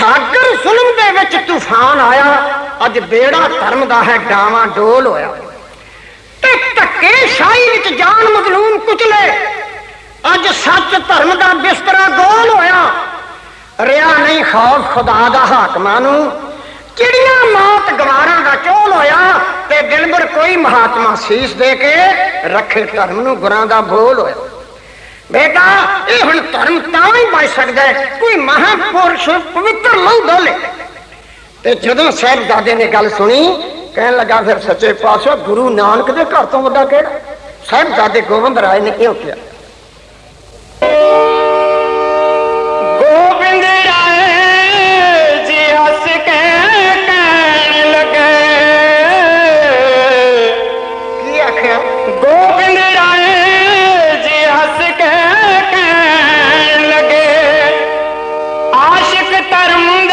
ਸਾਗਰ ਜ਼ੁਲਮ ਦੇ ਵਿੱਚ ਤੂਫਾਨ ਆਇਆ। ਅੱਜ ਬੇੜਾ ਧਰਮ ਦਾ ਹੈ, ਡਾਵਾਂ ਡੋਲ ਹੋਇਆ। ਤੇ ਧੱਕੇ ਸ਼ਾਹੀ ਵਿੱਚ ਜਾਨ ਮਜ਼ਲੂਮ ਕੁਚਲੇ। ਅੱਜ ਸੱਚ ਧਰਮ ਦਾ ਬਿਸਤਰਾ ਗੋਲ ਹੋਇਆ। ਰਿਆ ਨਹੀਂ ਖੌਫ ਖੁਦਾ ਦਾ ਹਾਕਮਾਂ ਨੂੰ। ਚਿੜੀਆਂ ਮੌਤ ਗਵਾਰਾਂ ਦਾ ਚੋਲ ਹੋਇਆ ਤੇ ਦਿਨਬਰ ਕੋਈ ਮਹਾਤਮਾ ਸੀਸ ਦੇ ਕੇ ਰੱਖੇ ਧਰਮ ਨੂੰ ਗੁਰਾਂ ਦਾ ਬੋਲ ਹੋਇਆ। ਬੇਟਾ, ਇਹ ਹੁਣ ਧਰਮ ਤਾਂ ਹੀ ਬਚ ਸਕਦਾ ਕੋਈ ਮਹਾਪੁਰਸ਼ ਲਹੂ ਡੋਲੇ ਤੇ ਜਦੋਂ ਸਾਹਿਬਜ਼ਾਦੇ ਨੇ ਗੱਲ ਸੁਣੀ ਕਹਿਣ ਲੱਗਾ ਫਿਰ ਸੱਚੇ ਪਾਤਸ਼ਾਹ ਗੁਰੂ ਨਾਨਕ ਦੇ ਘਰ ਤੋਂ ਵੱਡਾ ਕਿਹੜਾ? ਸਾਹਿਬਜ਼ਾਦੇ ਗੋਬਿੰਦ ਰਾਏ ਨੇ ਕਿਉਂ ਕਿਹਾ। ਗੋਬਿੰਦ ਕਹਿਣ ਲੱਗੇ ਆਸ਼ਿਕ ਧਰਮ ਦੇ ਮਰ